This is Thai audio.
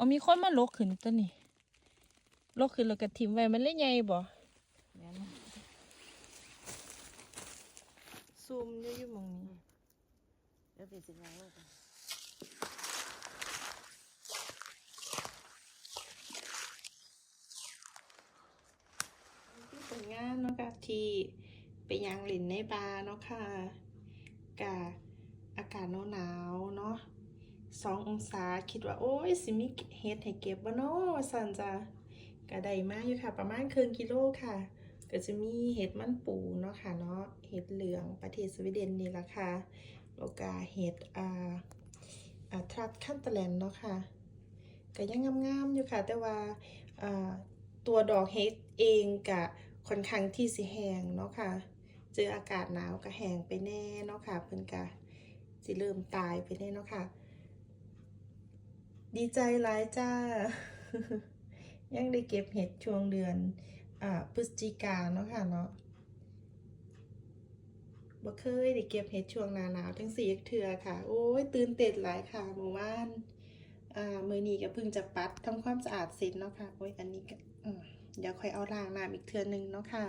เอามีคนมาลกขึ้นตัวนี้ลกขึ้นแล้วก็ทิมไว้มันเลยใหญ่บ่แม่นซูมอยู่อยู่หมองนี้เดี๋ยวเป็นสิงานลูกที่ผลงานเนาะค่ะที่ไปยางหลินในบาร์เนาะค่ะกะอากาศหนาวๆเนาะ สององศาคิดว่าโอ้ยสิมีเฮ็ดให้เก็บบ่เนาะสันจ้ะก็ได้มากอยู่ค่ะ ประมาณครึ่งกิโลค่ะ ก็จะมีเห็ดมันปูเนาะค่ะเนาะเห็ดเหลืองประเทศสวีเดนนี่ละค่ะแล้วก็เห็ดอ่าอ่าทรัสคันเตแลนเนาะค่ะก็ยังงามๆอยู่ค่ะ แต่ว่าอ่าตัวดอกเห็ดเองกะค่อนข้างที่สิแห้งเนาะค่ะ เจออากาศหนาวก็แห้งไปแน่เนาะค่ะเพิ่นกะสิเริ่มตายไปแน่เนาะค่ะ ดีใจหลายจ้า ยังได้เก็บเห็ดช่วงเดือนอ่าพฤศจิกาเนาะค่ะเนาะบ่เคยได้เก็บเห็ดช่วงหนาหนาวทั้งสี่เทื่อค่ะ โอ้ยตื่นเต้นหลายค่ะเมื่อวานอ่ามือนี้ก็เพิ่งจะปัดทำความสะอาดเสร็จเนาะค่ะโอ้ยอันนี้ก็เดี๋ยวค่อยเอาล้างน้ำอีกเทื่อหนึงเนาะค่ะ